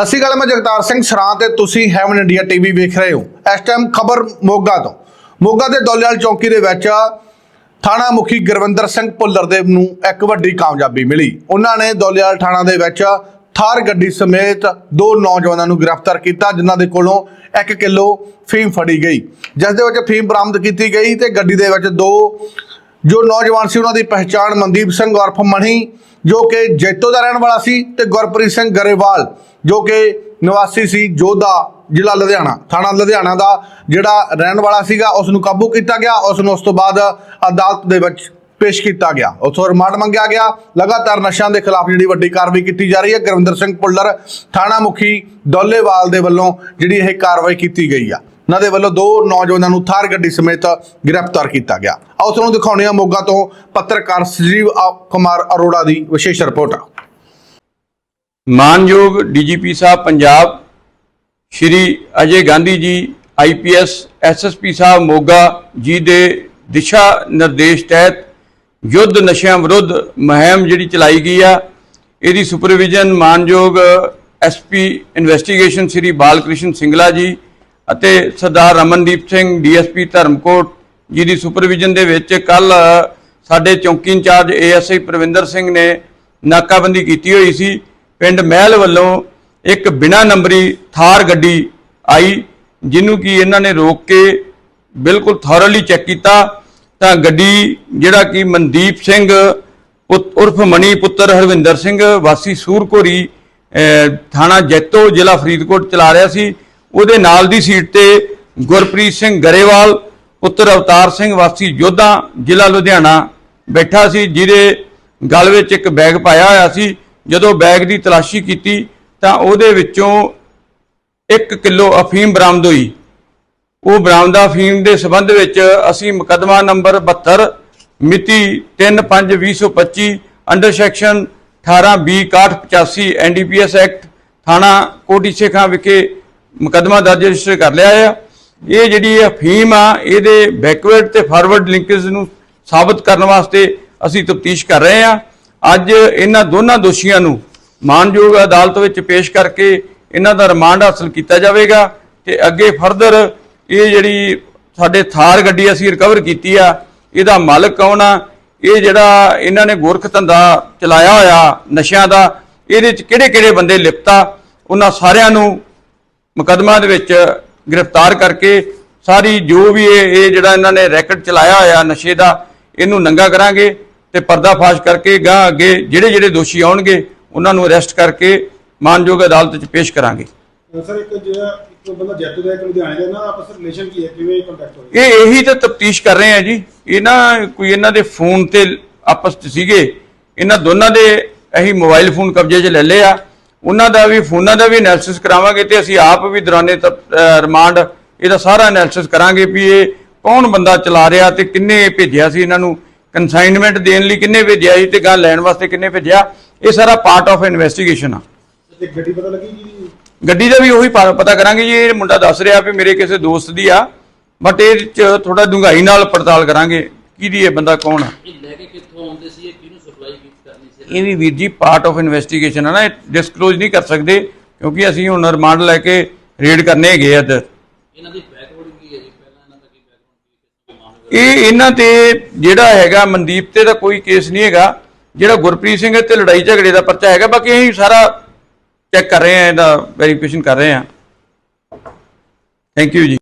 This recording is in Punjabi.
ਸਤਿ ਸ਼੍ਰੀ ਅਕਾਲ, ਮੈਂ ਜਗਤਾਰ ਸਿੰਘ ਸਰਾਂ ਤੇ ਤੁਸੀਂ ਹੈਵਨ ਇੰਡੀਆ ਟੀਵੀ ਵੇਖ ਰਹੇ ਹੋ। ਇਸ ਟਾਈਮ ਖਬਰ ਮੋਗਾ ਤੋਂ। ਮੋਗਾ ਦੇ ਦੌਲੇਵਾਲ ਚੌਂਕੀ ਦੇ ਵਿੱਚ ਥਾਣਾ ਮੁਖੀ ਗੁਰਵਿੰਦਰ ਸਿੰਘ ਭੁੱਲਰ ਦੇ ਨੂੰ ਇੱਕ ਵੱਡੀ ਕਾਮਯਾਬੀ ਮਿਲੀ। ਉਹਨਾਂ ਨੇ ਦੌਲੇਵਾਲ ਥਾਣਾ ਦੇ ਵਿੱਚ ਥਾਰ ਗੱਡੀ ਸਮੇਤ ਦੋ ਨੌਜਵਾਨਾਂ ਨੂੰ ਗ੍ਰਿਫਤਾਰ ਕੀਤਾ, ਜਿਨ੍ਹਾਂ ਦੇ ਕੋਲੋਂ 1 ਕਿਲੋ ਫੀਮ ਫੜੀ ਗਈ। ਜਿਸ ਦੇ ਵਿੱਚ ਫੀਮ ਬਰਾਮਦ ਕੀਤੀ ਗਈ ਤੇ ਗੱਡੀ ਦੇ ਵਿੱਚ ਦੋ ਜੋ ਨੌਜਵਾਨ ਸੀ, ਉਹਨਾਂ ਦੀ ਪਹਿਚਾਣ ਮਨਦੀਪ ਸਿੰਘ ਉਰਫ ਮਣੀ ਜੋ ਕਿ ਜੈਤੋ ਦਾ ਰਹਿਣ ਵਾਲਾ ਸੀ ਤੇ ਗੁਰਪ੍ਰੀਤ ਸਿੰਘ ਗਰੇਵਾਲ, ਜੋ ਕਿ ਨਿਵਾਸੀ ਸੀ ਜੋਧਾ ਜ਼ਿਲ੍ਹਾ ਲੁਧਿਆਣਾ, ਥਾਣਾ ਲੁਧਿਆਣਾ ਦਾ, ਜਿਹੜਾ ਰਹਿਣ ਵਾਲਾ ਸੀਗਾ ਉਸ ਨੂੰ ਕਾਬੂ ਕੀਤਾ ਗਿਆ ਉਸ ਨੂੰ ਉਸ ਤੋਂ ਬਾਅਦ ਅਦਾਲਤ ਦੇ ਵਿੱਚ ਪੇਸ਼ ਕੀਤਾ ਗਿਆ। ਉਥੋਂ ਰਿਮਾਂਡ ਮੰਗਿਆ ਗਿਆ। ਲਗਾਤਾਰ ਨਸ਼ਿਆਂ ਦੇ ਖਿਲਾਫ ਜਿਹੜੀ ਵੱਡੀ ਕਾਰਵਾਈ ਕੀਤੀ ਜਾ ਰਹੀ ਹੈ, ਗੁਰਵਿੰਦਰ ਸਿੰਘ ਪੁੱਲਰ, ਥਾਣਾ ਮੁਖੀ ਦੌਲੇਵਾਲ ਦੇ ਵੱਲੋਂ ਜਿਹੜੀ ਇਹ ਕਾਰਵਾਈ ਕੀਤੀ ਗਈ ਆ। ਉਹਨਾਂ ਦੇ ਵੱਲੋਂ ਦੋ ਨੌਜਵਾਨਾਂ ਨੂੰ ਥਾਰ ਗੱਡੀ ਸਮੇਤ ਗ੍ਰਿਫਤਾਰ ਕੀਤਾ ਗਿਆ। ਆਓ ਤੁਹਾਨੂੰ ਦਿਖਾਉਂਦੇ ਹਾਂ ਮੋਗਾ ਤੋਂ ਪੱਤਰਕਾਰ ਸੰਜੀਵ ਕੁਮਾਰ ਅਰੋੜਾ ਦੀ ਵਿਸ਼ੇਸ਼ ਰਿਪੋਰਟ। ਮਾਨਯੋਗ ਡੀਜੀਪੀ ਸਾਹਿਬ, ਪੰਜਾਬ ਸ਼੍ਰੀ ਅਜੇ ਗਾਂਧੀ ਜੀ ਆਈਪੀਐਸ ਐਸਐਸਪੀ ਸਾਹਿਬ ਮੋਗਾ ਜੀ ਦੇ ਦਿਸ਼ਾ ਨਿਰਦੇਸ਼ ਤਹਿਤ ਯੁੱਧ ਨਸ਼ਿਆਂ ਵਿਰੁੱਧ ਮੁਹਿੰਮ ਜਿਹੜੀ ਚਲਾਈ ਗਈ ਆ, ਇਹਦੀ ਸੁਪਰਵਿਜ਼ਨ ਮਾਨਯੋਗ ਐਸਪੀ ਇਨਵੈਸਟੀਗੇਸ਼ਨ ਸ਼੍ਰੀ ਬਾਲਕ੍ਰਿਸ਼ਨ ਸਿੰਗਲਾ ਜੀ ਅਤੇ ਸਰਦਾਰ ਰਮਨਦੀਪ ਸਿੰਘ, ਡੀਐਸਪੀ ਧਰਮਕੋਟ ਜੀ ਦੀ ਸੁਪਰਵਿਜ਼ਨ ਦੇ ਵਿੱਚ ਕੱਲ ਸਾਡੇ ਚੌਂਕੀ ਇੰਚਾਰਜ ਏਐਸਆਈ ਪ੍ਰਵਿੰਦਰ ਸਿੰਘ ਨੇ ਨਾਕਾਬੰਦੀ ਕੀਤੀ ਹੋਈ ਸੀ। ਪਿੰਡ ਮਹਿਲ ਵੱਲੋਂ ਇੱਕ ਬਿਨਾ ਨੰਬਰੀ ਥਾਰ ਗੱਡੀ ਆਈ, ਜਿਹਨੂੰ ਕਿ ਇਹਨਾਂ ਨੇ ਰੋਕ ਕੇ ਬਿਲਕੁਲ ਥੋਰਲੀ ਚੈੱਕ ਕੀਤਾ। ਤਾਂ ਗੱਡੀ ਜਿਹੜਾ ਕਿ ਮਨਦੀਪ ਸਿੰਘ ਉਰਫ ਮਣੀ, ਪੁੱਤਰ ਹਰਵਿੰਦਰ ਸਿੰਘ, ਵਾਸੀ ਸੂਰਕੋਰੀ ਥਾਣਾ ਜੈਤੋ, ਜ਼ਿਲ੍ਹਾ ਫਰੀਦਕੋਟ ਚਲਾ ਰਿਹਾ ਸੀ। ਉਹਦੇ ਨਾਲ ਦੀ ਸੀਟ ਤੇ ਗੁਰਪ੍ਰੀਤ ਸਿੰਘ ਗਰੇਵਾਲ, ਪੁੱਤਰ ਅਵਤਾਰ ਸਿੰਘ ਵਾਸੀ ਯੋਧਾ ਜ਼ਿਲ੍ਹਾ ਲੁਧਿਆਣਾ ਬੈਠਾ ਸੀ, ਜਿਹਦੇ ਗਲ ਵਿੱਚ ਇੱਕ ਬੈਗ ਪਾਇਆ ਹੋਇਆ ਸੀ। ਜਦੋਂ ਬੈਗ ਦੀ ਤਲਾਸ਼ੀ ਕੀਤੀ ਤਾਂ ਉਹਦੇ ਵਿੱਚੋਂ 1 ਕਿਲੋ ਅਫੀਮ ਬਰਾਮਦ ਹੋਈ। ਉਹ ਬਰਾਮਦਾ ਅਫੀਮ ਦੇ ਸਬੰਧ ਵਿੱਚ ਅਸੀਂ ਮੁਕੱਦਮਾ ਨੰਬਰ 72 ਮਿਤੀ 3/5/2025 under section 18 B 6185 NDPS act, ਥਾਣਾ ਕੋਟੀ ਸੇਖਾਂ ਵਿਖੇ ਮੁਕੱਦਮਾ ਦਰਜ ਰਜਿਸਟਰ ਕਰ ਲਿਆ ਆ। ਇਹ ਜਿਹੜੀ ਅਫੀਮ ਆ, ਇਹਦੇ ਬੈਕਵਰਡ ਤੇ ਫਾਰਵਰਡ ਲਿੰਕੇਜ ਨੂੰ ਸਾਬਤ ਕਰਨ ਵਾਸਤੇ ਅਸੀਂ ਤਫਤੀਸ਼ ਕਰ ਰਹੇ ਹਾਂ ਅੱਜ ਇਹਨਾਂ ਦੋਨਾਂ ਦੋਸ਼ੀਆਂ ਨੂੰ ਮਾਨਯੋਗ ਅਦਾਲਤ ਵਿੱਚ ਪੇਸ਼ ਕਰਕੇ ਇਹਨਾਂ ਦਾ ਰਿਮਾਂਡ ਹਾਸਲ ਕੀਤਾ ਜਾਵੇਗਾ ਤੇ ਅੱਗੇ ਫਰਦਰ ਇਹ ਜਿਹੜੀ ਸਾਡੇ ਥਾਰ ਗੱਡੀ ਅਸੀਂ ਰਿਕਵਰ ਕੀਤੀ ਆ, ਇਹਦਾ ਮਾਲਕ ਕੌਣ ਆ? ਇਹ ਜਿਹੜਾ ਇਹਨਾਂ ਨੇ ਗੋਰਖ ਧੰਦਾ ਚਲਾਇਆ ਹੋਇਆ ਨਸ਼ਿਆਂ ਦਾ, ਇਹਦੇ ਚ ਕਿਹੜੇ ਕਿਹੜੇ ਬੰਦੇ ਲਿਪਤਾ? ਉਹਨਾਂ ਸਾਰਿਆਂ ਨੂੰ ਮੁਕੱਦਮਾ ਦੇ ਵਿੱਚ ਗ੍ਰਿਫਤਾਰ ਕਰਕੇ ਸਾਰੀ ਜੋ ਵੀ ਇਹ ਇਹ ਜਿਹੜਾ ਇਹਨਾਂ ਨੇ ਰੈਕਟ ਚਲਾਇਆ ਹੋਇਆ ਨਸ਼ੇ ਦਾ ਇਹਨੂੰ ਨੰਗਾ ਕਰਾਂਗੇ ਤੇ ਪਰਦਾਫਾਸ਼ ਕਰਕੇ ਗਾਂ ਅੱਗੇ ਜਿਹੜੇ ਜਿਹੜੇ ਦੋਸ਼ੀ ਆਉਣਗੇ ਉਹਨਾਂ ਨੂੰ ਅਰੈਸਟ ਕਰਕੇ ਮਾਨਯੋਗ ਅਦਾਲਤ 'ਚ ਪੇਸ਼ ਕਰਾਂਗੇ। ਸਰ ਇੱਕ ਜਿਹੜਾ ਇੱਕ ਬੰਦਾ ਜੈਤੋ ਦਾ ਇੱਕ ਲੁਧਿਆਣੇ ਦਾ ਨਾ ਆਪਸ ਰਿਲੇਸ਼ਨ ਕੀ ਹੈ? ਕਿਵੇਂ ਕੰਟੈਕਟ ਹੋਇਆ? ਇਹ ਇਹੀ ਤਾਂ ਤਫਤੀਸ਼ ਕਰ ਰਹੇ ਆ ਜੀ। ਇਹ ਨਾ ਕੋਈ ਇਹਨਾਂ ਦੇ ਫੋਨ ਤੇ ਆਪਸ 'ਚ ਸੀਗੇ। ਇਹਨਾਂ ਦੋਨਾਂ ਦੇ ਅਸੀਂ ਮੋਬਾਈਲ ਫੋਨ ਕਬਜ਼ੇ 'ਚ ਲੈ ਲਏ ਆ। ਉਹਨਾਂ ਦਾ ਵੀ ਫੋਨਾਂ ਦਾ ਵੀ ਐਨਾਲਿਸਿਸ ਕਰਾਵਾਂਗੇ ਤੇ ਅਸੀਂ ਆਪ ਵੀ ਦੌਰਾਨੇ ਰਿਮਾਂਡ ਇਹਦਾ ਸਾਰਾ ਐਨਾਲਿਸਿਸ ਕਰਾਂਗੇ ਵੀ ਇਹ ਕੌਣ ਬੰਦਾ ਚਲਾ ਰਿਹਾ ਤੇ ਕਿੰਨੇ ਭੇਜਿਆ ਸੀ ਇਹਨਾਂ ਨੂੰ ਕਨਸਾਈਨਮੈਂਟ ਦੇਣ ਲਈ ਕਿੰਨੇ ਭੇਜਿਆ ਸੀ ਤੇ ਗਾਂ ਲੈਣ ਵਾਸਤੇ ਕਿੰਨੇ ਭੇਜਿਆ ਇਹ ਸਾਰਾ ਪਾਰਟ ਆਫ ਇਨਵੈਸਟੀਗੇਸ਼ਨ ਆ। ਤੇ ਗੱਡੀ ਪਤਾ ਲੱਗੀ ਕਿ ਗੱਡੀ ਦਾ ਵੀ ਉਹੀ ਪਤਾ ਕਰਾਂਗੇ ਜੀ ਇਹ ਮੁੰਡਾ ਦੱਸ ਰਿਹਾ ਵੀ ਮੇਰੇ ਕਿਸੇ ਦੋਸਤ ਦੀ ਆ ਬਟ ਇਹ ਚ ਥੋੜਾ ਡੂੰਘਾਈ ਨਾਲ ਪੜਤਾਲ ਕਰਾਂਗੇ ਕਿਹਦੀ ਇਹ ਬੰਦਾ ਕੌਣ ਆ? ਇਹ ਲੈ ਕੇ ਕਿੱਥੋਂ ਆਉਂਦੇ ਸੀ ਇਹ ਕਿਹਨੂੰ ਸਪਲਾਈ ਕਰਨੀ ਸੀ ਇਹ ਵੀ ਵੀਰ ਜੀ ਪਾਰਟ ਆਫ ਇਨਵੈਸਟੀਗੇਸ਼ਨ ਹੈ ਨਾ ਇਹ ਡਿਸਕਲੋਜ਼ ਨਹੀਂ ਕਰ ਸਕਦੇ ਕਿਉਂਕਿ ਅਸੀਂ ਹੁਣ ਰਿਮਾਂਡ ਲੈ ਕੇ ਰੇਡ ਕਰਨੇ ਹੈਗੇ ਆ ਇਹਨਾਂ ਦੀ ਬੈਕਵਰਡ ਕੀ ਹੈ ਜੀ? ਪਹਿਲਾਂ ਇਹਨਾਂ ਦਾ ਕੀ ਹੈ ਇਹ ਇਹਨਾਂ ਤੇ ਜਿਹੜਾ ਹੈਗਾ ਮਨਦੀਪ ਤੇ ਦਾ ਕੋਈ ਕੇਸ ਨਹੀਂ ਹੈਗਾ ਜਿਹੜਾ ਗੁਰਪ੍ਰੀਤ ਸਿੰਘ ਤੇ ਲੜਾਈ ਝਗੜੇ ਦਾ ਪਰਚਾ ਹੈਗਾ ਬਾਕੀ ਅਸੀਂ ਸਾਰਾ ਚੈੱਕ ਕਰ ਰਹੇ ਹਾਂ ਇਹਦਾ ਵੈਰੀਫਿਕੇਸ਼ਨ ਕਰ ਰਹੇ ਹਾਂ। ਥੈਂਕ ਯੂ ਜੀ।